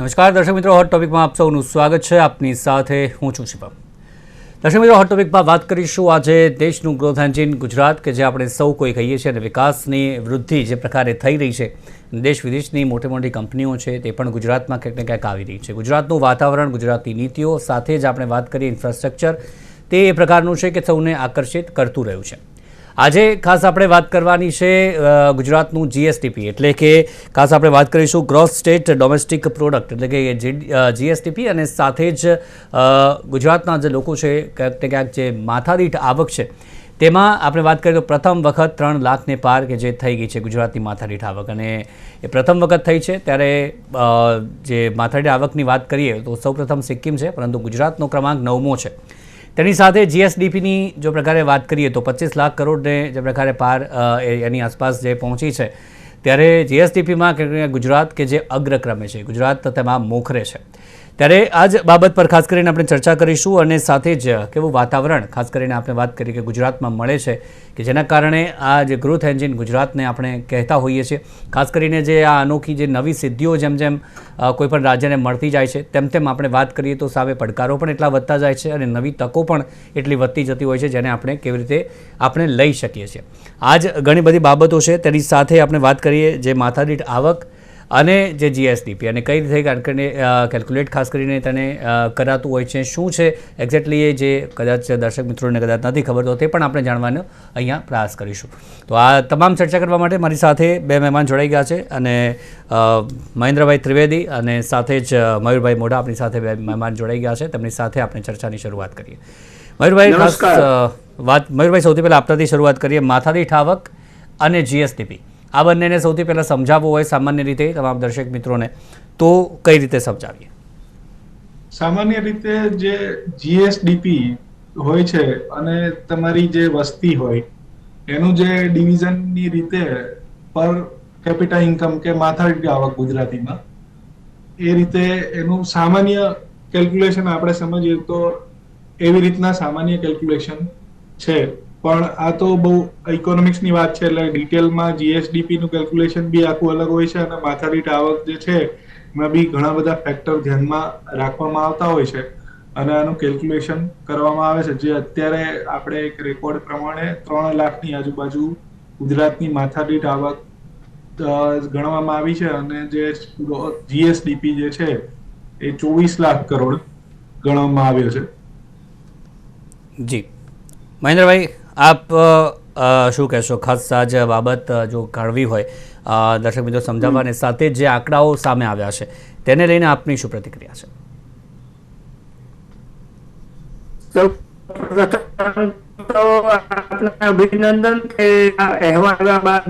નમસ્કાર, દર્શક મિત્રો હોટ ટોપિકમાં આપ સૌનું સ્વાગત છે. આપની સાથે હું છું શિપમ દર્શક મિત્રો હોટ ટોપિકમાં વાત કરીશું આજે દેશનું ગ્રોથ એન્જિન ગુજરાત, કે જે આપણે સૌ કોઈ કહીએ છીએ, અને વિકાસની વૃદ્ધિ જે પ્રકારે થઈ રહી છે દેશ વિદેશની મોટી મોટી કંપનીઓ છે, તે પણ ગુજરાતમાં ક્યાંક ને ક્યાંક આવી રહી છે. ગુજરાતનું વાતાવરણ, ગુજરાતની નીતિઓ સાથે જ આપણે વાત કરીએ ઇન્ફ્રાસ્ટ્રક્ચર તે એ પ્રકારનું છે કે સૌને આકર્ષિત કરતું રહ્યું છે. આજે ખાસ આપણે વાત કરવાની છે ગુજરાતનું જીએસટીપી એટલે કે ખાસ આપણે વાત કરીશું ગ્રોસ સ્ટેટ ડોમેસ્ટિક પ્રોડક્ટ એટલે કે જીએસટીપી અને સાથે જ ગુજરાતના જે લોકો છે, ક્યાંક ને ક્યાંક જે માથાદીઠ આવક છે, તેમાં આપણે વાત કરીએ તો પ્રથમ વખત ત્રણ લાખને પાર કે જે થઈ ગઈ છે ગુજરાતની માથાદીઠ આવક. અને એ પ્રથમ વખત થઈ છે, ત્યારે જે માથાદીઠ આવકની વાત કરીએ તો સૌપ્રથમ સિક્કિમ છે, પરંતુ ગુજરાતનો ક્રમાંક નવમો છે. તેની સાથે જીએસડીપીની જો પ્રકારે વાત કરીએ તો પચીસ લાખ કરોડને જે પ્રકારે પાર એની આસપાસ જે પહોંચી છે, ત્યારે જીએસડીપીમાં ગુજરાત કે જે અગ્રક્રમે છે. ગુજરાત તેમાં મોખરે છે. ત્યારે આ જ બાબત પર ખાસ કરીને આપણે ચર્ચા કરીશું અને સાથે જ કેવું વાતાવરણ, ખાસ કરીને આપણે વાત કરી કે ગુજરાતમાં મળે છે કે જેના કારણે આ જે ગ્રોથ એન્જિન ગુજરાતને આપણે કહેતા હોઈએ છીએ. ખાસ કરીને જે આ અનોખી જે નવી સિદ્ધિઓ જેમ જેમ કોઈપણ રાજ્યને મળતી જાય છે, તેમ તેમ આપણે વાત કરીએ તો સામે પડકારો પણ એટલા વધતા જાય છે અને નવી તકો પણ એટલી વધતી જતી હોય છે જેને આપણે કેવી રીતે આપણે લઈ શકીએ છીએ. આજ ઘણી બધી બાબતો છે. તેની સાથે આપણે વાત કરીએ જે માથાદીઠ આવક અને જે જીએસડીપી અને કઈ રીતે કેલ્ક્યુલેટ ખાસ કરીને તેને કરાતું હોય છે શું છે એક્ઝેક્ટલી એ જે કદાચ દર્શક મિત્રોને કદાચ નથી ખબર તો તે પણ આપણે જાણવાનો અહીંયા પ્રયાસ કરીશું. તો આ તમામ ચર્ચા કરવા માટે મારી સાથે બે મહેમાન જોડાઈ ગયા છે અને મહેન્દ્રભાઈ ત્રિવેદી અને સાથે જ મયુરભાઈ મોઢા આપણી સાથે બે મહેમાન જોડાઈ ગયા છે. તેમની સાથે આપણે ચર્ચાની શરૂઆત કરીએ. મયુરભાઈ ખાસ વાત મયુરભાઈ સૌથી પહેલાં આપણાથી શરૂઆત કરીએ. માથાદી ઠાવક અને જીએસટીપી આ બંનેને સૌથી પહેલાં સમજાવવું હોય સામાન્ય રીતે તમામ દર્શક મિત્રોને, તો કઈ રીતે સમજાવીએ? સામાન્ય રીતે જે જીએસડીપી હોય છે અને તમારી જે વસ્તી હોય, એનું જે ડિવિઝનની રીતે પર કેપિટા ઇન્કમ કે માથાડી આવક ગુજરાતીમાં, એ રીતે એનું સામાન્ય કેલ્ક્યુલેશન આપણે સમજીએ તો એવી રીતના સામાન્ય કેલ્ક્યુલેશન છે. પણ આ તો બહુ ઇકોનોમિક્સની વાત છે, એટલે ડિટેલમાં જીએસડીપી નું કેલ્ક્યુલેશન બી આખું અલગ હોય છે અને માથાદીઠ આવક જે છે, એમાં બી ઘણા બધા ફેક્ટર ધ્યાનમાં રાખવામાં આવતા હોય છે. અને આનું કેલ્ક્યુલેશન કરવામાં આવે છે, જે અત્યારે આપણે એક રેકોર્ડ પ્રમાણે ત્રણ લાખની આજુબાજુ ગુજરાતની માથાદીઠ આવક ગણવામાં આવી છે અને જે જીએસડીપી જે છે, એ ચોવીસ લાખ કરોડ ગણવામાં આવ્યો છે. જી. મહેન્દ્રભાઈ આપ શું કહેશો? ખાસ સાજ બાબત જો કાઢવી હોય દર્શક મિત્રો સમજાવવાની સાથે જે આંકડાઓ સામે આવ્યા છે, તેને લઈને આપની શું પ્રતિક્રિયા છે? અભિનંદન કે અહેવાલ બાદ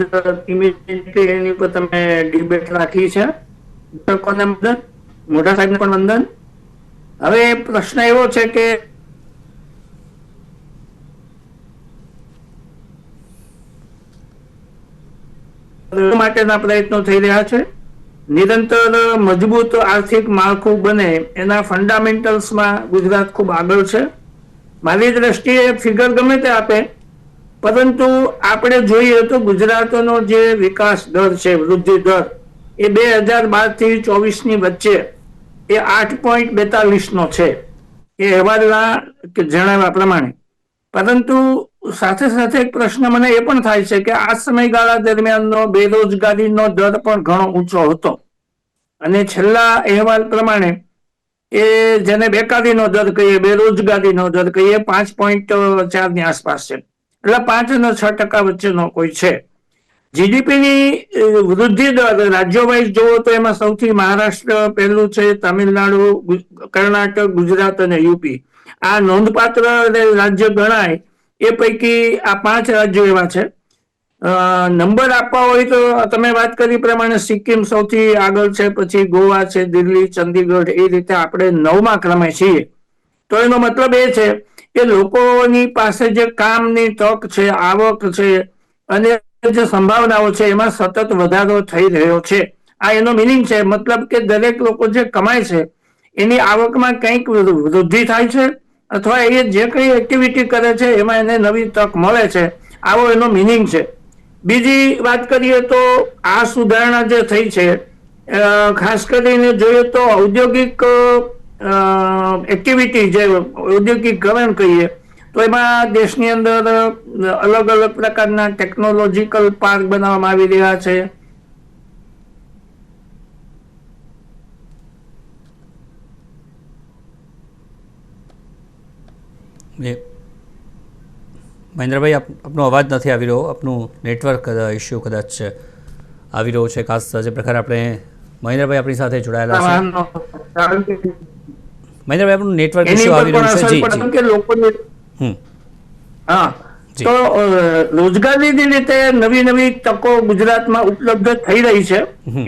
એની ઉપર તમે ડિબેટ રાખી છે. દર્શકોને વંદન મોટા સાહેબને પણ વંદન. હવે પ્રશ્ન એવો છે કે માટેના પ્રયત્નો થઈ રહ્યા છે. નિરંતર મજબૂત આર્થિક માળખું બને એના ફંડામેન્ટલ્સમાં ગુજરાત ખૂબ આગળ છે. મારી દ્રષ્ટિએ ફિગર ગમે તે આપે, પરંતુ આપણે જોઈએ તો ગુજરાતનો જે વિકાસ દર છે, વૃદ્ધિ દર, એ બે હજાર ચોવીસની વચ્ચે એ આઠ પોઈન્ટ બેતાલીસ નો છે. એ અહેવાલના જણાવ્યા પ્રમાણે. પરંતુ સાથે સાથે એક પ્રશ્ન મને એ પણ થાય છે કે આ સમયગાળા દરમિયાનનો બેરોજગારીનો દર પણ ઘણો ઊંચો હતો. અને છેલ્લા અહેવાલ પ્રમાણે એ જેને બેકારીનો દર કહીએ, બેરોજગારીનો દર કહીએ, પાંચ પોઈન્ટ ચારની આસપાસ છે. એટલે પાંચ અને છ ટકા વચ્ચેનો કોઈ છે. જીડીપીની વૃદ્ધિ દર, રાજ્યો વાઇઝ જોવો તો એમાં સૌથી મહારાષ્ટ્ર, પહેલું છે, તમિલનાડુ કર્ણાટક, ગુજરાત અને યુપી આ નોંધપાત્ર રાજ્ય ગણાય એ પૈકી આ પાંચ રાજ્યો એવા છે. નંબર આપવા હોય તો તમે વાત કરી પ્રમાણે સિક્કિમ સૌથી આગળ છે, પછી ગોવા છે, દિલ્હી, ચંદીગઢ, એ રીતે આપણે નવમા ક્રમે છીએ. તો એનો મતલબ એ છે કે લોકોની પાસે જે કામની તક છે, આવક છે, અને જે સંભાવનાઓ છે, એમાં સતત વધારો થઈ રહ્યો છે. આ એનો મિનિંગ છે, મતલબ કે દરેક લોકો જે કમાય છે, એની આવકમાં કંઈક વૃદ્ધિ થાય છે અથવા એ જે કઈ એક્ટિવિટી કરે છે, એમાં એને નવી તક મળે છે, આવો એનો મિનિંગ છે. બીજી વાત કરીએ તો આ સુધારણા જે થઈ છે ખાસ કરીને જોઈએ તો ઔદ્યોગિક એક્ટિવિટી જે ઔદ્યોગિક ઔદ્યોગિકરણ કહીએ, તો એમાં દેશની અંદર અલગ અલગ પ્રકારના ટેકનોલોજીકલ પાર્ક બનાવવામાં આવી રહ્યા છે. એ મહેન્દ્રભાઈ આપ આપનો અવાજ નથી આવી રહ્યો. આપનું નેટવર્ક ઇસ્યુ કદાચ આવી રહ્યો છે ખાસ જે પ્રકાર આપણે મહેન્દ્રભાઈ આપણી સાથે જોડાયેલા છે. મહેન્દ્રભાઈ આપનું નેટવર્ક ઇસ્યુ આવી રહ્યું છે. જી હમ. હા. તો રોજગારીની રીતે નવી નવી તકો ગુજરાતમાં ઉપલબ્ધ થઈ રહી છે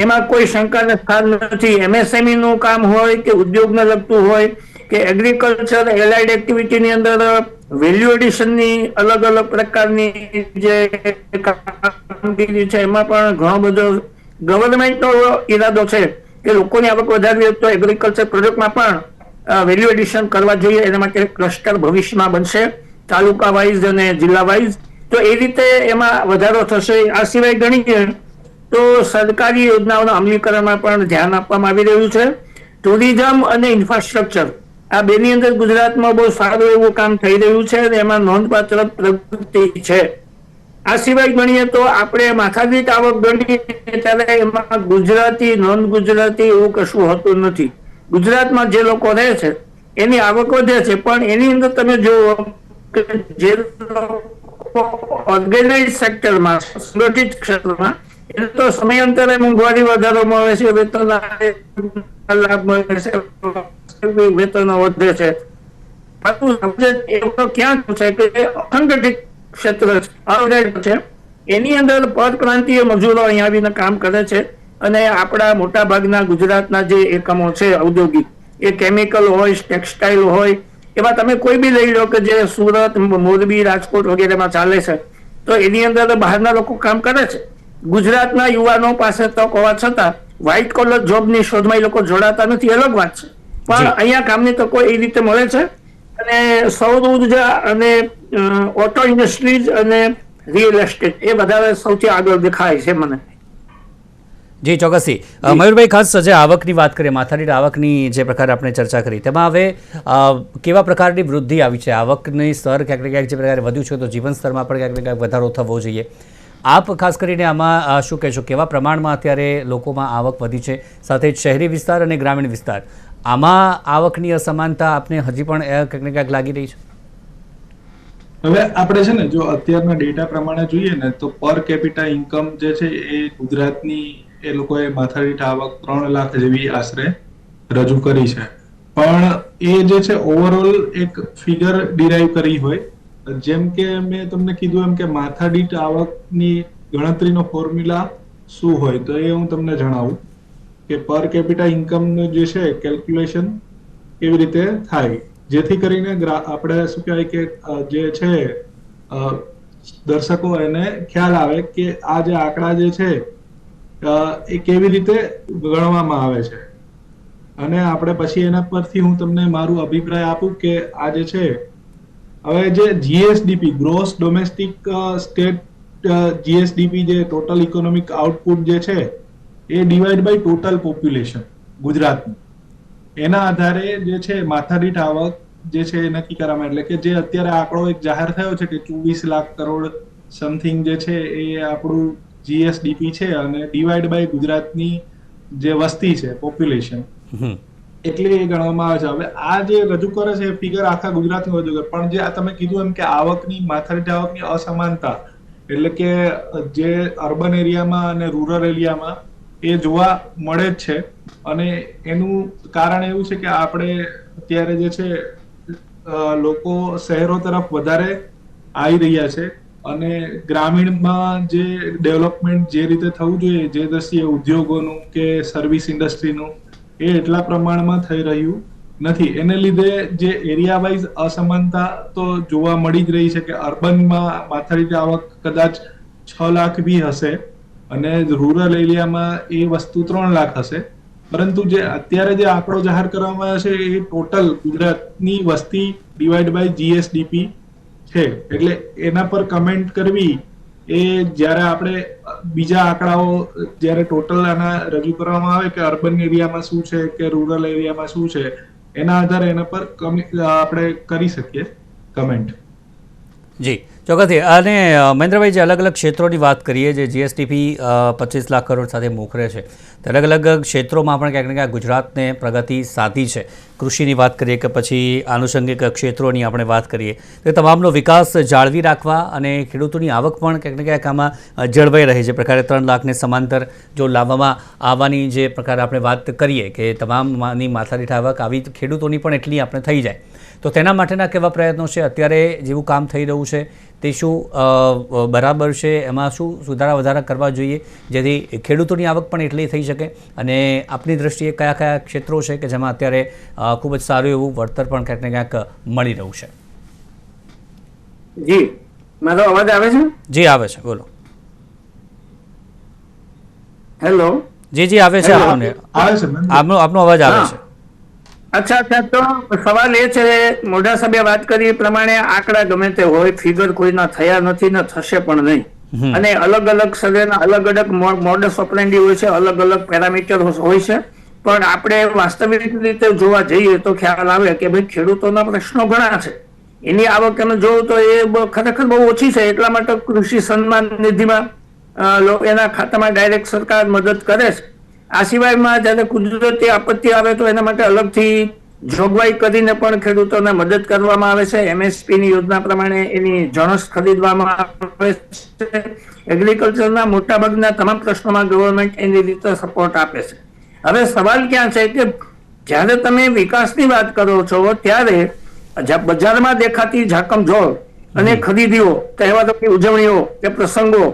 એમાં કોઈ શંકાને સ્થાન નથી. એમએસએમઈ નું કામ હોય કે ઉદ્યોગને લગતું હોય કે એગ્રીકલ્ચર એલાઇડ એક્ટિવિટીની અંદર વેલ્યુ એડિશનની અલગ અલગ પ્રકારની જે કામગીરી છે, એમાં પણ ઘણો બધો ગવર્મેન્ટનો ઈરાદો છે કે લોકોની આવક વધારવી હોય તો એગ્રીકલ્ચર પ્રોજેક્ટમાં પણ વેલ્યુ એડિશન કરવા જોઈએ. એના માટે ક્લસ્ટર ભવિષ્યમાં બનશે, તાલુકા વાઇઝ અને જિલ્લા વાઇઝ તો એ રીતે એમાં વધારો થશે. આ સિવાય ગણીએ તો સરકારી યોજનાઓના અમલીકરણમાં પણ ધ્યાન આપવામાં આવી રહ્યું છે. ટુરિઝમ અને ઇન્ફ્રાસ્ટ્રક્ચર આ બેની અંદર ગુજરાતમાં બહુ સારું એવું કામ થઈ રહ્યું છે અને એમાં નોંધપાત્ર પ્રગતિ છે. આ સિવાય ગણીએ તો આપણે માથાદીઠ આવક ગણીએ ત્યારે એમાં ગુજરાતી નોન ગુજરાતી એવું કશું હોતું નથી. ગુજરાતમાં જે લોકો રહે છે, એની આવક વધે છે, પણ એની અંદર તમે જુઓ કે જે ઓર્ગેનાઇઝ સેક્ટરમાં સંગઠિત ક્ષેત્રમાં, એને તો સમયાંતરે મોંઘવારી વધારો મળે છે, વેતન લાભ મળે છે. વેતનો વધે છે. મજૂરો અહીંયા આવીને કામ કરે છે અને આપણા મોટા ભાગના ગુજરાતના જે એકમો છે, ઔદ્યોગિક, એ કેમિકલ હોય, ટેક્સટાઇલ હોય, એમાં તમે કોઈ બી લઈ લો કે જે સુરત, મોરબી, રાજકોટ વગેરેમાં ચાલે છે, તો એની અંદર બહારના લોકો કામ કરે છે. ગુજરાતના યુવાનો પાસે તક હોવા છતાં વ્હાઇટ કોલર જોબની શોધમાં એ લોકો જોડાતા નથી અલગ વાત છે. પણ અહીંયા કામની તકો એ રીતે મળે છે? અને સૌર ઊર્જા અને ઓટો ઇન્ડસ્ટ્રીઝ અને રિયલ એસ્ટેટ એ વધારે સૌથી આગળ દેખાય છે મને. જી ચોક્કસી અ, મયુરભાઈ ખાસ જે આવકની વાત કરીએ માથાની આવકની જે પ્રકારે આપણે ચર્ચા કરી તેમાં હવે કેવા પ્રકારની વૃદ્ધિ આવી છે? આવકની સ્તર ક્યાંક ને ક્યાંક જે પ્રકારે વધ્યું છે તો જીવન સ્તરમાં પણ ક્યાંક ને ક્યાંક વધારો થવો જોઈએ. આપ ખાસ કરીને આમાં શું કહેશો? કેવા પ્રમાણમાં અત્યારે લોકોમાં આવક વધી છે? સાથે જ શહેરી વિસ્તાર અને ગ્રામીણ વિસ્તાર. આમાં આવકની અસમાનતા આપને હજી પણ કંઈક ને ક્યાંક લાગી રહી છે. હવે આપણે છે ને, જો અત્યારના ડેટા પ્રમાણે જોઈએ ને, તો પર કેપિટા ઇન્કમ જે છે એ ગુજરાતની, એ લોકોએ માથાદીઠ આવક ત્રણ લાખ જેવી આશરે રજૂ કરી છે. પણ એ જે છે ઓવરઓલ એક ફિગર ડિરાઈવ કરી હોય. જેમ કે મેં તમને કીધું એમ કે માથાદીઠ આવકની ગણતરીનો ફોર્મ્યુલા શું હોય, તો એ હું તમને જણાવું. કે પર કેપિટા ઇન્કમનું જે છે કેલ્ક્યુલેશન કેવી રીતે થાય. જેથી કરીને આપણે શું કહેવાય કે જે છે દર્શકો એને ખ્યાલ આવે કે આ જે આંકડા જે છે એ કેવી રીતે ગણવામાં આવે છે. અને આપણે પછી એના પરથી હું તમને મારું અભિપ્રાય આપું કે આ જે છે, હવે જે GSDP gross domestic state GSDP જે ટોટલ ઇકોનોમિક આઉટપુટ જે છે એ ડિવાઈડ બાય ટોટલ પોપ્યુલેશન ગુજરાતનું. એના આધારે જે છે માથાદીઠ આવક જે છે એ નક્કી કરવામાં એટલે કે જે અત્યારે આંકડો એક જાહેર થયો છે કે ચોવીસ લાખ કરોડ સમથિંગ જે છે એ આપણું જીએસડીપી છે અને ડિવાઈડ બાય ગુજરાતની જે વસ્તી છે પોપ્યુલેશન એટલે એ ગણવામાં આવે છે. હવે આ જે રજૂ કરે છે એ ફિગર આખા ગુજરાતનું રજૂ કરે. પણ જે આ તમે કીધું એમ કે આવકની માથાદીઠ આવકની અસમાનતા એટલે કે જે અર્બન એરિયામાં અને રૂરલ એરિયામાં એ જોવા મળે જ છે. અને એનું કારણ એવું છે કે આપણે અત્યારે જે છે લોકો શહેરો તરફ વધારે આવી રહ્યા છે અને ગ્રામીણમાં જે ડેવલપમેન્ટ જે રીતે થવું જોઈએ, જે દ્રષ્ટિએ ઉદ્યોગોનું કે સર્વિસ ઇન્ડસ્ટ્રીનું એ એટલા પ્રમાણમાં થઈ રહ્યું નથી. એને લીધે જે એરિયા વાઇઝ અસમાનતા તો જોવા મળી જ રહી છે કે અર્બનમાં માથાડી આવક કદાચ છ લાખ બી હશે. અને રૂરલ એરિયામાં એ વસ્તુ ત્રણ લાખ હશે. પરંતુ જે અત્યારે જે આંકડો જાહેર કરવામાં આવ્યો છે, એ ટોટલ ગુજરાતની વસ્તી ડિવાઈડ બાય જીએસડીપી છે. એટલે એના પર કમેન્ટ કરવી એ જ્યારે આપણે બીજા આંકડાઓ જ્યારે ટોટલ આના રજૂ કરવામાં આવે કે અર્બન એરિયામાં શું છે કે રૂરલ એરિયામાં શું છે, એના આધારે એના પર આપણે કરી શકીએ કમેન્ટ જી. ચોક્કસથી. અને મહેન્દ્રભાઈ, જે અલગ અલગ ક્ષેત્રોની વાત કરીએ, જે જીએસટીપી પચીસ લાખ કરોડ સાથે મોખરે છે, તે અલગ અલગ ક્ષેત્રોમાં પણ ક્યાંક ને ક્યાંક ગુજરાતને પ્રગતિ સાધી છે. કૃષિની વાત કરીએ કે પછી આનુષંગિક ક્ષેત્રોની આપણે વાત કરીએ, તો તમામનો વિકાસ જાળવી રાખવા અને ખેડૂતોની આવક પણ ક્યાંક ને ક્યાંક આમાં જળવાઈ રહે છે. પ્રકારે ત્રણ લાખને સમાંતર જો લાવવામાં આવવાની જે પ્રકારે આપણે વાત કરીએ કે તમામની માથાદીઠ આવક આવી ખેડૂતોની પણ એટલી આપણે થઈ જાય. તો તેના માટેના કેવા પ્રયત્નો છે? અત્યારે જેવું કામ થઈ રહ્યું છે તે શું બરાબર છે? એમાં શું સુધારા વધારા કરવા જોઈએ? જેથી ખેડૂતોની આવક પણ એટલી થઈ શકે અને આપની દ્રષ્ટિએ કયા કયા ક્ષેત્રો છે કે જેમાં અત્યારે ખૂબ જ સારું એવું વળતર પણ ક્યાંક ને ક્યાંક મળી રહ્યું છે? જી. મારો અવાજ આવે છે? જી આવે છે. બોલો. હેલો. જી જી આવે છે હેલો. આપણને. આવે છે આપનો આપનો અવાજ આવે છે. અચ્છા અચ્છા તો સવાલ એ છે મોઢા સાહેબે વાત કરી એ પ્રમાણે આંકડા ગમે તે હોય ફિગર કોઈના થયા નથી ને થશે પણ નહીં. અને અલગ અલગ સર્વેના અલગ અલગ મોડસ ઓપરેન્ડી હોય છે અલગ અલગ પેરામીટર હોય છે. પણ આપણે વાસ્તવિક રીતે જોવા જઈએ તો ખ્યાલ આવે કે ભાઈ ખેડૂતોના પ્રશ્નો ઘણા છે. એની આવક તમે જોવું તો એ ખરેખર બહુ ઓછી છે એટલા માટે કૃષિ સન્માન નિધિમાં એના ખાતામાં ડાયરેક્ટ સરકાર મદદ કરે છે. આ સિવાયમાં જ્યારે કુદરતી આપત્તિ આવે તો એના માટે અલગથી જોગવાઈ કરીને પણ ખેડૂતોને મદદ કરવામાં આવે છે. એમએસપી ની યોજના પ્રમાણે એની જણસ ખરીદવામાં આવે છે. એગ્રીકલ્ચરના મોટાભાગના તમામ પ્રશ્નોમાં ગવર્મેન્ટ એની રીતે સપોર્ટ આપે છે. હવે સવાલ ક્યાં છે કે જ્યારે તમે વિકાસની વાત કરો છો ત્યારે બજારમાં દેખાતી ઝાકમઝોળ અને ખરીદીઓ તહેવારોની ઉજવણીઓ કે પ્રસંગો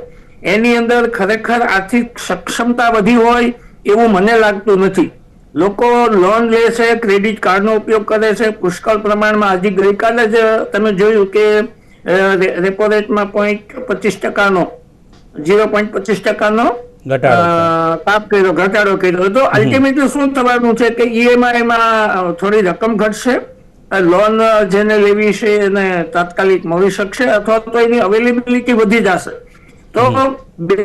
એની અંદર ખરેખર આર્થિક સક્ષમતા વધી હોય એવું મને લાગતું નથી. લોકો લોન લે છે ક્રેડિટ કાર્ડનો ઉપયોગ કરે છે પુષ્કળ પ્રમાણમાં હજી ગઈકાલે જ તમે જોયું કે રેપો રેટમાં પોઈન્ટ પચીસ ટકાનો ઝીરો પોઈન્ટ પચીસ ટકાનો કાપ કર્યો ઘટાડો કર્યો તો અલ્ટિમેટલી શું થવાનું છે કે ઈએમઆઈ માં થોડી રકમ ઘટશે લોન જેને લેવી છે એને તાત્કાલિક મળી શકશે અથવા તો એની અવેલેબિલિટી વધી જશે. તો બે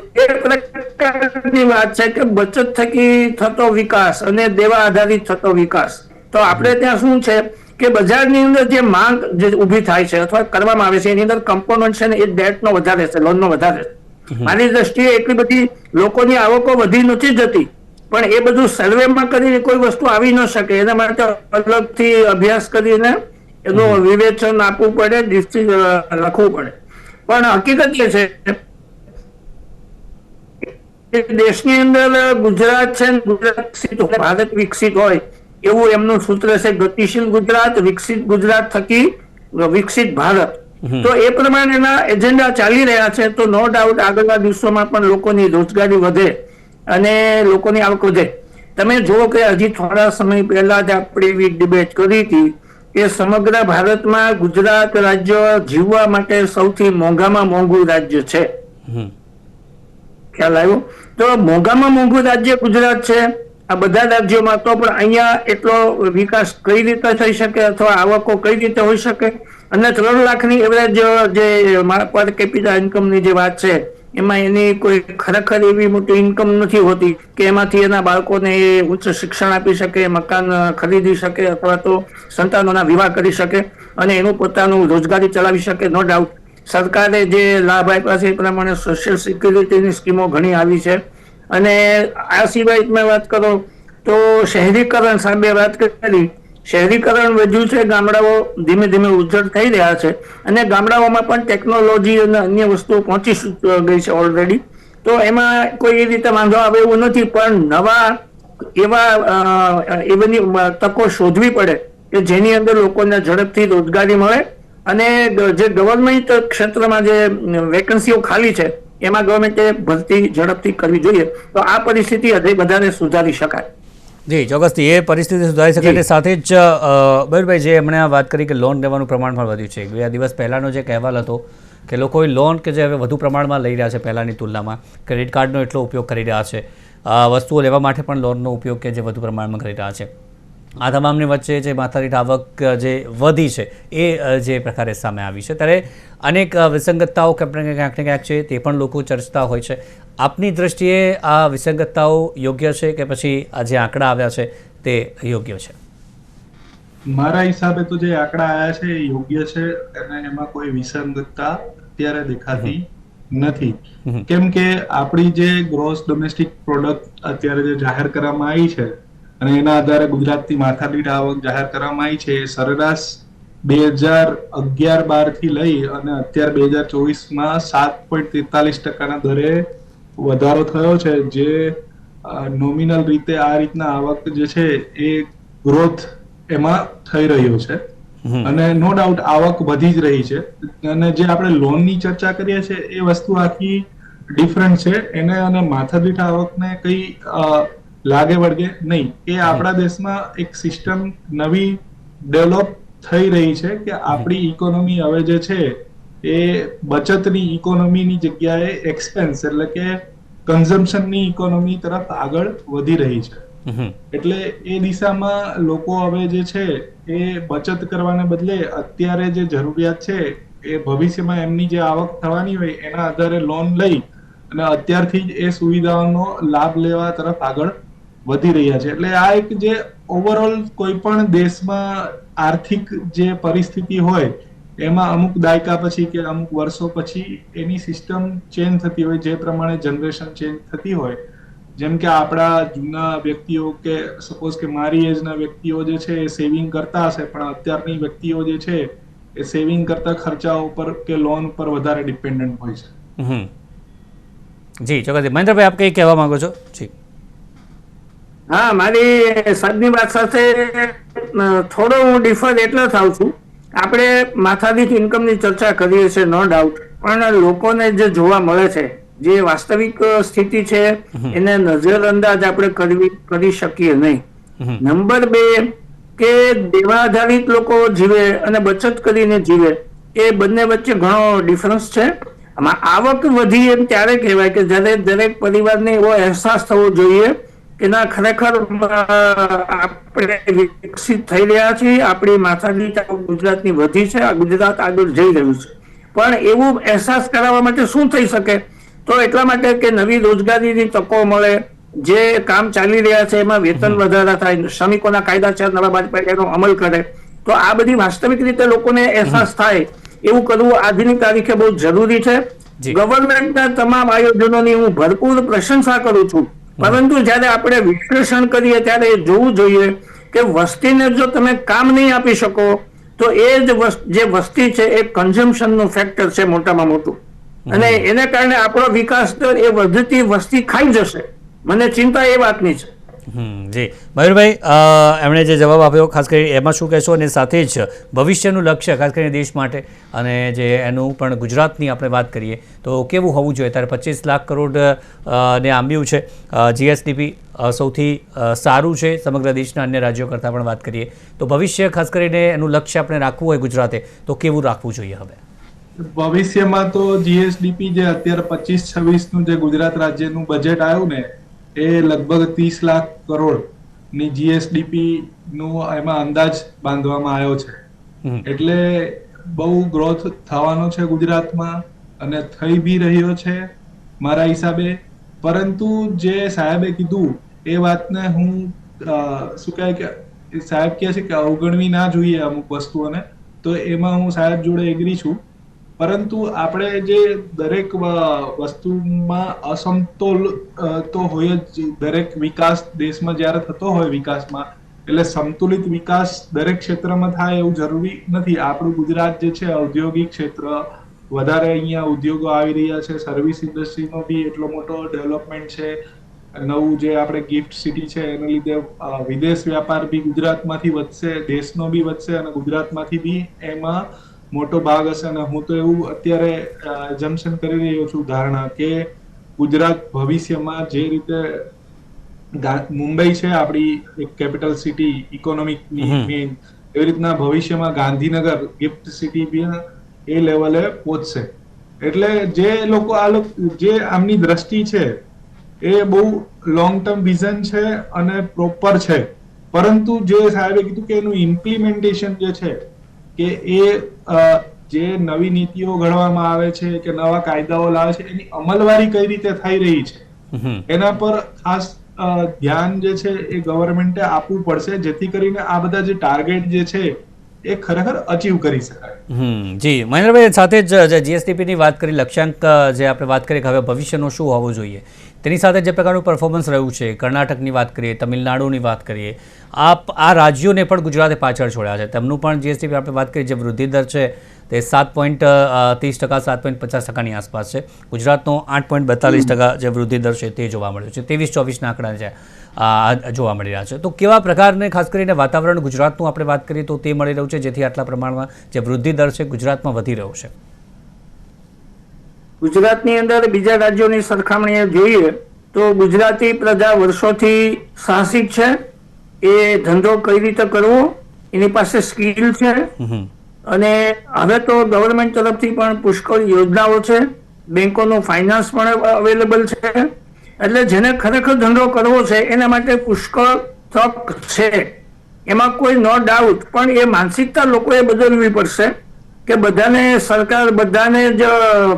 પ્રકારની વાત છે કે બચત થકી થતો વિકાસ અને દેવા આધારિત થતો વિકાસ. તો આપણે ત્યાં શું છે કે બજારની અંદર જે માંગ જે ઊભી થાય છે અથવા કરવામાં આવે છે એની અંદર કમ્પોનન્ટ છે ને એ ડેટનો વધારે છે લોનનો વધારે છે. મારી દ્રષ્ટિએ એટલી બધી લોકોની આવકો વધી નથી જતી પણ એ બધું સર્વેમાં કરીને કોઈ વસ્તુ આવી ન શકે એના માટે અલગથી અભ્યાસ કરીને એનું વિવેચન આપવું પડે લખવું પડે. પણ હકીકત એ છે દેશની અંદર ગુજરાત છે ગુજરાત ભારત વિકસિત હોય એવું એમનું સૂત્ર છે ગતિશીલ ગુજરાત વિકસિત ગુજરાત થકી વિકસિત ભારત. તો એ પ્રમાણેના એજન્ડા ચાલી રહ્યા છે તો નો ડાઉટ આગળના દિવસોમાં પણ લોકોની રોજગારી વધે અને લોકોની આવક વધે. તમે જુઓ કે હજી થોડા સમય પહેલા જ આપણે એવી ડિબેટ કરી હતી કે સમગ્ર ભારતમાં ગુજરાત રાજ્ય જીવવા માટે સૌથી મોંઘામાં મોંઘું રાજ્ય છે. ખ્યાલ આવ્યો? તો મોંઘામાં મોંઘું રાજ્ય ગુજરાત છે, આ બધા રાજ્યોમાં તો પણ અહીંયા એટલો વિકાસ કઈ રીતે થઈ શકે અથવા આવકો કઈ રીતે હોઈ શકે? અને ત્રણ લાખની એવરેજ જે પર કેપિટા ઇન્કમની જે વાત છે, એમાં એની કોઈ ખરેખર એવી મોટી ઇન્કમ નથી હોતી કે એમાંથી એના બાળકોને એ ઉચ્ચ શિક્ષણ આપી શકે, મકાન ખરીદી શકે અથવા તો સંતાનોના વિવાહ કરી શકે અને એનું પોતાનું રોજગારી ચલાવી શકે નો ડાઉટ સરકારે જે લાભ આપ્યા છે એ પ્રમાણે સોશિયલ સિક્યુરિટીની સ્કીમો ઘણી આવી છે. અને આ સિવાય તમે વાત કરો તો શહેરીકરણ સામે વાત કરી, શહેરીકરણ વધ્યું છે, ગામડાઓ ધીમે ધીમે ઉજ્જળ થઈ રહ્યા છે અને ગામડાઓમાં પણ ટેકનોલોજી અને અન્ય વસ્તુઓ પહોંચી ગઈ છે ઓલરેડી તો એમાં કોઈ એ રીતે વાંધો આવે એવું નથી, પણ નવા એવા એવાની તકો શોધવી પડે કે જેની અંદર લોકોને ઝડપથી રોજગારી મળે અને જે ગવર્મેન્ટ ક્ષેત્રમાં જે વેકન્સીઓ ખાલી છે એમાં ગવર્મેન્ટે ભરતી ઝડપથી કરવી જોઈએ તો આ પરિસ્થિતિ હજી બધાને સુધારી શકાય. જી ચોક્કસથી એ પરિસ્થિતિ સુધારી શકે એટલે સાથે જ અ, જે હમણાં વાત કરી કે લોન લેવાનું પ્રમાણ પણ વધ્યું છે. બે દિવસ પહેલાંનો જે કહેવાલ હતો કે લોકોએ લોન કે જે હવે વધુ પ્રમાણમાં લઈ રહ્યા છે પહેલાંની તુલનામાં ક્રેડિટ કાર્ડનો એટલો ઉપયોગ કરી રહ્યા છે. વસ્તુઓ લેવા માટે પણ લોનનો ઉપયોગ કે જે વધુ પ્રમાણમાં કરી રહ્યા છે. આ તમામની વચ્ચે જે માથાદીઠ આવક જે વધી છે એ જે પ્રકારે સામે આવી છે. ત્યારે અનેક વિસંગતતાઓ ક્યાંક ને ક્યાંક ને ક્યાંક છે તે પણ લોકો ચર્ચતા હોય છે. આપની દ્રષ્ટિએ આ વિસંગતતાઓ યોગ્ય છે કે પછી આ જે આંકડા આવ્યા છે તે યોગ્ય છે? મારા હિસાબે તો જે આંકડા આવ્યા છે એ યોગ્ય છે અને એમાં કોઈ વિસંગતતા અત્યારે દેખાતી નથી. કેમ કે આપણી જે ગ્રોસ ડોમેસ્ટિક પ્રોડક્ટ અત્યારે જે જાહેર કરવામાં આવી છે અને એના આધારે ગુજરાતની માથાદીઠ આવક જાહેર કરવામાં આવી છે. સરેરાશ બે હજાર અગિયાર બારથી લઈ અને અત્યારે બે હજાર ચોવીસમાં સાત પોઈન્ટ તેતાલીસ ટકાના દરે વધારો થયો છે. જે નોમિનલ રીતે આ રીતના આવક જે છે એ ગ્રોથ એમાં થઈ રહ્યો છે. અને નો ડાઉટ આવક વધી જ રહી છે. અને જે આપણે લોનની ચર્ચા કરીએ છીએ એ વસ્તુ આખી ડિફરન્ટ છે. એને અને માથાદીઠ આવકને કઈ લાગે વળગે નહીં. એ આપણા દેશમાં એક સિસ્ટમ નવી ડેવલપ થઈ રહી છે કે આપણી ઇકોનોમી હવે જે છે એ બચતની ઇકોનોમીની જગ્યાએ એક્સપેન્સ એટલે કે કન્ઝમ્પશનની ઇકોનોમી તરફ આગળ વધી રહી છે. એટલે એ દિશામાં લોકો હવે જે છે એ બચત કરવાને બદલે અત્યારે જે જરૂરિયાત છે એ ભવિષ્યમાં એમની જે આવક થવાની હોય એના આધારે લોન લઈ અને અત્યારથી જ એ સુવિધાઓનો લાભ લેવા તરફ આગળ વધી રહ્યા છે. એટલે આ એક જે ઓવરઓલ કોઈ પણ દેશમાં આર્થિક જે પરિસ્થિતિ હોય, એમાં અમુક દાયકા પછી કે અમુક વર્ષો પછી એની સિસ્ટમ ચેન્જ થતી હોય, જે પ્રમાણે જનરેશન ચેન્જ થતી હોય. જેમ કે આપણા જૂના વ્યક્તિઓ કે સપોઝ કે મારી એજના વ્યક્તિઓ જે છે એ સેવિંગ કરતા હશે, પણ અત્યારની વ્યક્તિઓ જે છે એ સેવિંગ કરતા ખર્ચાઓ પર કે લોન પર વધારે ડિપેન્ડન્ટ હોય છે. જી ચોક્કસ મહેન્દ્રભાઈ, આપ કંઈ કહેવા માંગો છો? જી. હા મારી સાદની વાત સાથે થોડો હું ડિફર એટલે થાઉં છું. આપણે માથાદીઠ ઇન્કમની ચર્ચા કરીએ છીએ નો ડાઉટ પણ લોકોને જે જોવા મળે છે જે વાસ્તવિક સ્થિતિ છે એને નજરઅંદાજ આપણે કરવી કરી શકીએ નહીં. નંબર બે કે દેવાધારિત લોકો જીવે અને બચત કરીને જીવે એ બંને વચ્ચે ઘણો ડિફરન્સ છે. આમાં આવક વધી એમ ત્યારે કહેવાય કે જ્યારે દરેક પરિવારને એવો અહેસાસ થવો જોઈએ કે ના ખરેખર આપણે વિકસિત થઈ રહ્યા છીએ. આપણી માથાની ગુજરાતની વધી છે. આ ગુજરાત આગળ જઈ રહ્યું છે. પણ એવું અહેસાસ કરાવવા માટે શું થઈ શકે? તો એટલા માટે કે નવી રોજગારીની તકો મળે. જે કામ ચાલી રહ્યા છે એમાં વેતન વધારા થાય શ્રમિકોના કાયદા છે નવા એનો અમલ કરે. તો આ બધી વાસ્તવિક રીતે લોકોને અહેસાસ થાય. એવું કરવું આજની તારીખે બહુ જરૂરી છે. ગવર્મેન્ટના તમામ આયોજનોની હું ભરપૂર પ્રશંસા કરું છું. પરંતુ જ્યારે આપણે વિશ્લેષણ કરીએ ત્યારે એ જોવું જોઈએ કે વસ્તીને જો તમે કામ નહીં આપી શકો તો એ જ જે વસ્તી છે એ કન્ઝમ્પશનનું ફેક્ટર છે મોટામાં મોટું. અને એને કારણે આપણો વિકાસ દર એ વધતી વસ્તી ખાઈ જશે. મને ચિંતા એ વાતની છે. જી. મયુરભાઈ એમણે જે જવાબ આપ્યો, ખાસ કરી એમાં શું કહેશો અને સાથે જ ભવિષ્યનું લક્ષ્ય, ખાસ કરીને દેશ માટે, અને જે એનું પણ ગુજરાતની આપણે વાત કરીએ, તો કેવું હોવું જોઈએ? ત્યારે પચીસ લાખ કરોડ ને આંબ્યું છે. જીએસડીપી સૌથી સારું છે. સમગ્ર દેશના અન્ય રાજ્યો કરતાં પણ વાત કરીએ. તો ભવિષ્ય, ખાસ કરીને એનું લક્ષ્ય આપણે રાખવું હોય ગુજરાતે, તો કેવું રાખવું જોઈએ હવે? ભવિષ્યમાં તો જીએસડીપી જે અત્યારે પચીસ છવ્વીસનું જે ગુજરાત રાજ્યનું બજેટ આવ્યું ને એ લગભગ ત્રીસ લાખ કરોડની જીએસડીપી નું એમાં અંદાજ બાંધવામાં આવ્યો છે. એટલે બહુ ગ્રોથ થવાનો છે ગુજરાતમાં અને થઈ બી રહ્યો છે મારા હિસાબે. પરંતુ જે સાહેબે કીધું એ વાતને હું શું કહે કે સાહેબ કહે છે કે અવગણવી ના જોઈએ અમુક વસ્તુઓને. તો એમાં હું સાહેબ જોડે એગ્રી છું. પરંતુ આપણે જે દરેક વસ્તુમાં અસમતોલ તો હોય જ. દરેક વિકાસ દેશમાં જ્યારે થતો હોય વિકાસમાં, એટલે સંતુલિત વિકાસ દરેક ક્ષેત્રમાં થાય એવું જરૂરી નથી. આપણું ગુજરાત જે છે, ઔદ્યોગિક ક્ષેત્ર, વધારે અહીંયા ઉદ્યોગો આવી રહ્યા છે સર્વિસ ઇન્ડસ્ટ્રીનો બી એટલો મોટો ડેવલપમેન્ટ છે. નવું જે આપણે ગિફ્ટ સિટી છે, એને લીધે વિદેશ વ્યાપાર બી ગુજરાતમાંથી વધશે, દેશનો બી વધશે અને ગુજરાતમાંથી બી એમાં મોટો ભાગ હશે અને હું તો એવું અત્યારે એઝમ્પશન કરી રહ્યો છું ધારણા કે ગુજરાત ભવિષ્યમાં જે રીતે મુંબઈ છે આપણી એક કેપિટલ સિટી ઇકોનોમિક એવી રીતના ભવિષ્યમાં ગાંધીનગર ગિફ્ટ સિટી એ લેવલે પહોંચશે. એટલે જે લોકો આ જે આમની દ્રષ્ટિ છે એ બહુ લોંગ ટર્મ વિઝન છે અને પ્રોપર છે. પરંતુ જે સાહેબે કીધું કે એનું ઇમ્પ્લિમેન્ટેશન જે છે કે એ જે નવી નીતિઓ ઘડવામાં આવે છે કે નવા કાયદાઓ લાવે છે એની અમલવારી કઈ રીતે થઈ રહી છે? એના પર ખાસ ધ્યાન જે છે એ ગવર્મેન્ટે આપવું પડશે જેથી કરીને આ બધા જે ટાર્ગેટ જે છે એ ખરેખર અચીવ કરી શકાય. જી. મહેન્દ્રભાઈ સાથે જ જીએસટીપીની વાત કરી, લક્ષ્યાંક જે આપણે વાત કરી કે હવે ભવિષ્યનો શું હોવો જોઈએ, તેની સાથે જે પ્રકારનું પરફોર્મન્સ રહ્યું છે, કર્ણાટકની વાત કરીએ, તમિલનાડુની વાત કરીએ, આપ આ રાજ્યોને પણ ગુજરાતે પાછળ છોડ્યા છે. તેમનું પણ જીએસટીપી આપણે વાત કરીએ જે વૃદ્ધિ દર છે તે સાત પોઈન્ટ ત્રીસ ટકા સાત પોઈન્ટ પચાસ ટકાની આસપાસ છે. ગુજરાતનો આઠ પોઈન્ટ બેતાલીસ ટકા જે વૃદ્ધિ દર છે તે જોવા મળ્યો છે. ત્રેવીસ ચોવીસના આંકડા છે જોવા મળી રહ્યા છે. તો કેવા પ્રકારને ખાસ કરીને વાતાવરણ ગુજરાતનું આપણે વાત કરીએ તો તે મળી રહ્યું છે જેથી આટલા પ્રમાણમાં જે વૃદ્ધિ દર છે ગુજરાતમાં વધી રહ્યો છે. ગુજરાતની અંદર બીજા રાજ્યોની સરખામણીએ જોઈએ તો ગુજરાતી પ્રજા વર્ષોથી સાહસિક છે. એ ધંધો કઈ રીતે કરવો? એની પાસે સ્કિલ છે. અને હવે તો ગવર્મેન્ટ તરફથી પણ પુષ્કળ યોજનાઓ છે. બેંકોનું ફાઇનાન્સ પણ અવેલેબલ છે. એટલે જેને ખરેખર ધંધો કરવો છે એના માટે પુષ્કળ તક છે. એમાં કોઈ નો ડાઉટ પણ એ માનસિકતા લોકોએ બદલવી પડશે કે બધાને સરકાર બધાને જ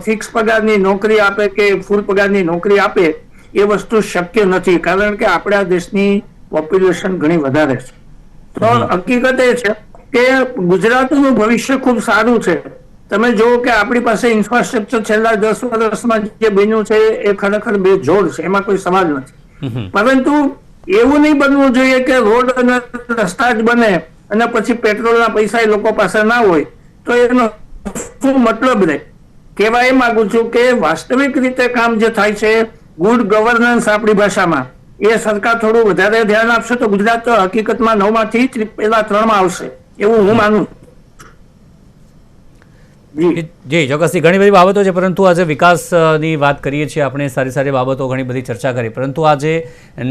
ફિક્સ પગારની નોકરી આપે કે ફૂલ પગારની નોકરી આપે એ વસ્તુ શક્ય નથી. કારણ કે આપણા દેશની પોપ્યુલેશન ઘણી વધારે છે. તો હકીકત એ છે કે ગુજરાતનું ભવિષ્ય ખૂબ સારું છે. તમે જુઓ કે આપણી પાસે ઇન્ફ્રાસ્ટ્રક્ચર છેલ્લા દસ વર્ષમાં જે બન્યું છે એ ખરેખર બે જોડ છે એમાં કોઈ સમાજ નથી. પરંતુ એવું નહીં બનવું જોઈએ કે રોડ અને રસ્તા જ બને અને પછી પેટ્રોલના પૈસા એ લોકો પાસે ના હોય તો એનો શું મતલબ રહે? કહેવા એ માંગુ છું કે વાસ્તવિક રીતે કામ જે થાય છે ગુડ ગવર્નન્સ આપણી ભાષામાં એ સરકાર થોડું વધારે ધ્યાન આપશે તો ગુજરાત તો હકીકતમાં નવમાંથી પેલા ત્રણમાં આવશે. એવું હું માનું. જી. જી ચોક્કસથી ઘણી બધી બાબતો છે પરંતુ આજે વિકાસની વાત કરીએ છીએ આપણે સારી સારી બાબતો ઘણી બધી ચર્ચા કરી. પરંતુ આજે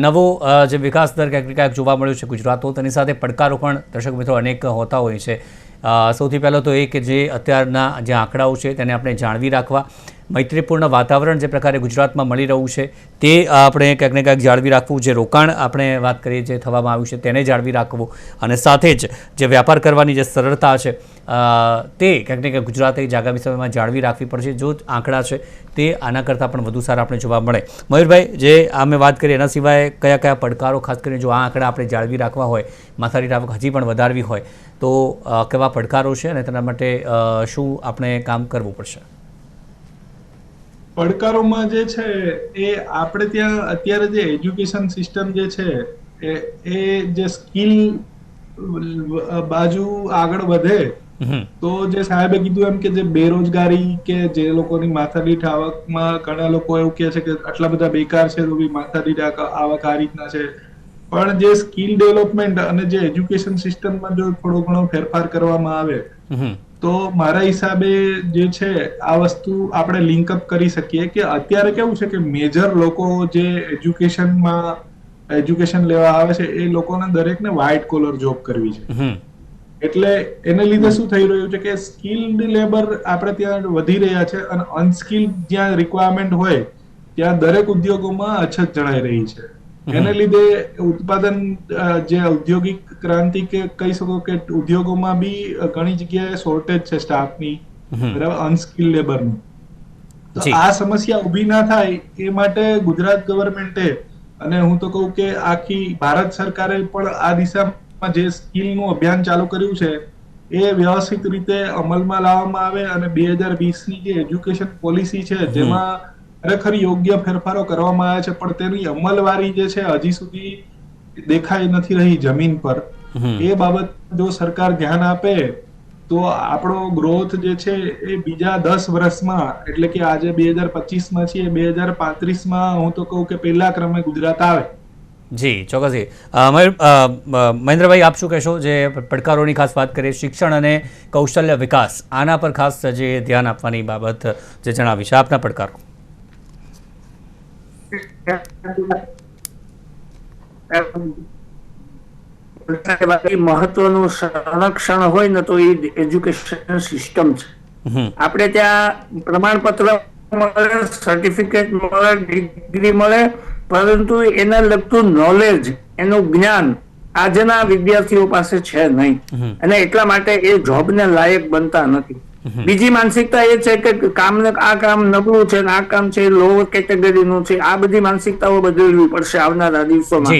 નવો જે વિકાસ દર ક્યાંક ક્યાંક જોવા મળ્યો છે ગુજરાતો તેની સાથે પડકારો પણ દર્શક મિત્રો અનેક હોતા હોય છે. સૌથી પહેલાં તો એ કે જે અત્યારના જે આંકડાઓ છે તેને આપણે જાળવી રાખવા. મૈત્રીપૂર્ણ વાતાવરણ જે પ્રકારે ગુજરાતમાં મળી રહ્યું છે, તે આપણે ક્યાંક ને ક્યાંક જાળવી રાખવું, જે રોકાણ આપણે વાત કરીએ જે થવામાં આવ્યું છે, તેને જાળવી રાખવું અને સાથે જ જે વ્યાપાર કરવાની જે સરળતા છે તે ક્યાંક ને ક્યાંક ગુજરાતે આગામી સમયમાં જાળવી રાખવી પડશે. જો આંકડા છે, તે આના કરતાં પણ વધુ સારા આપણે જોવા મળે. મયુરભાઈ, જે આ મેં વાત કરી, એના સિવાય કયા કયા પડકારો, ખાસ કરીને જો આ આંકડા આપણે જાળવી રાખવા હોય માથાની આવક હજી પણ વધારવી હોય, તો કેવા પડકારો છે અને તેના માટે શું આપણે કામ કરવું પડશે? પડકારોમાં જે છે એ આપણે ત્યાં અત્યારે જે એજ્યુકેશન સિસ્ટમ જે છે એ એ જે સ્કિલ બાજુ આગળ વધે તો જે સાહેબે કીધું એમ કે જે બેરોજગારી કે જે લોકોની માથાદીઠ આવકમાં ઘણા લોકો એવું કહે છે કે આટલા બધા બેકાર છે તો બી માથાદીઠ આવક આ રીતના છે. પણ જે સ્કિલ ડેવલપમેન્ટ અને જે એજ્યુકેશન સિસ્ટમમાં જો થોડો ઘણો ફેરફાર કરવામાં આવે તો મારા હિસાબે જે છે આ વસ્તુ આપણે લિંકઅપ કરી શકીએ કે અત્યારે કેવું છે કે મેજર લોકો જે એજ્યુકેશનમાં એજ્યુકેશન લેવા આવે છે એ લોકોને દરેકને વ્હાઇટ કોલર જોબ કરવી છે. એટલે એને લીધે શું થઈ રહ્યું છે કે સ્કિલ્ડ લેબર આપણે ત્યાં વધી રહ્યા છે અને અનસ્કિલ્ડ જ્યાં રિક્વાયરમેન્ટ હોય ત્યાં દરેક ઉદ્યોગોમાં અછત જણાઈ રહી છે. એને લીધે ઉત્પાદન જે ઔદ્યોગિક ક્રાંતિ કે કહી શકો કે ઉદ્યોગોમાં બી ઘણી જગ્યાએ શોર્ટેજ છે સ્ટાફની બરાબર? અનસ્કિલ લેબરની તો આ સમસ્યા ઊભી ના થાય એ માટે ગુજરાત ગવર્મેન્ટે અને હું તો કહું કે આખી ભારત સરકારે પણ આ દિશામાં જે સ્કિલનું અભિયાન ચાલુ કર્યું છે એ વ્યવસ્થિત રીતે અમલમાં લાવવામાં આવે અને બે હજાર વીસની જે એજ્યુકેશન પોલિસી છે જેમાં ખરેખર યોગ્ય ફેરફારો કરવામાં આવ્યા છે પણ તેની અમલવારી જે છે હજી સુધી દેખાઈ નથી રહી જમીન પર. એ બાબત જો સરકાર ધ્યાન આપે તો આપણો ગ્રોથ જે છે એ બીજા દસ વર્ષમાં એટલે કે આજે બે હજાર પચીસમાં છીએ બે હજાર પાંત્રીસમાં હું તો કહું કે પહેલા ક્રમે ગુજરાત આવે. જી ચોક્કસથી મહેન્દ્રભાઈ આપ શું કહેશો? જે પડકારોની ખાસ વાત કરીએ શિક્ષણ અને કૌશલ્ય વિકાસ આના પર ખાસ જે ધ્યાન આપવાની બાબત જે જણાવી છે આપના પડકારો. મહત્વનું સંરક્ષણ હોય ને તો એ એજ્યુકેશન સિસ્ટમ છે. આપણે ત્યાં પ્રમાણપત્ર મળે સર્ટિફિકેટ મળે ડિગ્રી મળે પરંતુ એને લગતું નોલેજ એનું જ્ઞાન આજના વિદ્યાર્થીઓ પાસે છે નહીં. અને એટલા માટે એ જોબને લાયક બનતા નથી. બીજી માનસિકતા એ છે કે કામ આ કામ નબળું છે આ કામ છે લોઅર કેટેગરીનું છે. આ બધી માનસિકતાઓ બદલવી પડશે આવનારા દિવસોમાં.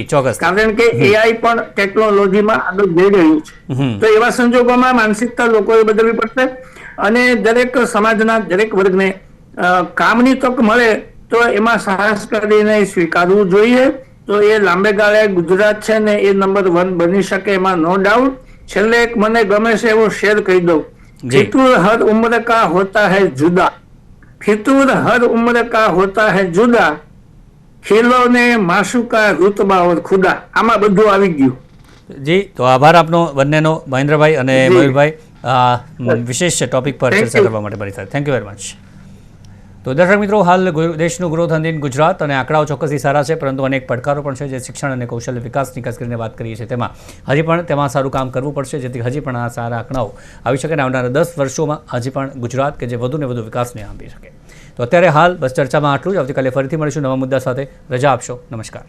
કારણ કે એઆઈ પણ ટેકનોલોજીમાં આગળ જઈ રહ્યું છે. તો એવા સંજોગોમાં માનસિકતા લોકોએ બદલવી પડશે અને દરેક સમાજના દરેક વર્ગને કામની તક મળે તો એમાં સાહસ કરીને સ્વીકારવું જોઈએ. તો એ લાંબે ગાળે ગુજરાત છે ને એ નંબર વન બની શકે એમાં નો ડાઉટ છેલ્લે એક મને ગમે છે એવો શેર કહી દઉં. જી. हर હર का होता હોતા હૈ જુદા हर उम्र का होता है जुदा। ખેલોને માસુકા રૂતબા ઓર ખુદા આમાં બધું આવી ગયું જી તો આભાર આપનો બંનેનો મહેન્દ્રભાઈ અને. મયુરભાઈ આ વિશેષ ટોપિક પર ચર્ચા કરવા માટે ફરી થેન્ક યુ વેરી મચ તો દર્શક મિત્રો, હાલ દેશનું ગ્રોથ અંદિન ગુજરાત અને આંકડાઓ ચોક્કસથી સારા છે, પરંતુ અનેક પડકારો પણ છે જે શિક્ષણ અને કૌશલ્ય વિકાસની ખાસ કરીને વાત કરીએ છીએ. તેમાં હજી પણ તેમાં સારું કામ કરવું પડશે, જેથી હજી પણ આ સારા આંકડાઓ આવી શકે અને આવનારા દસ વર્ષોમાં હજી પણ ગુજરાત કે જે વધુને વધુ વિકાસને આંબી શકે. તો અત્યારે હાલ બસ ચર્ચામાં આટલું જ. આવતીકાલે ફરીથી મળીશું નવા મુદ્દા સાથે. રજા આપશો. નમસ્કાર.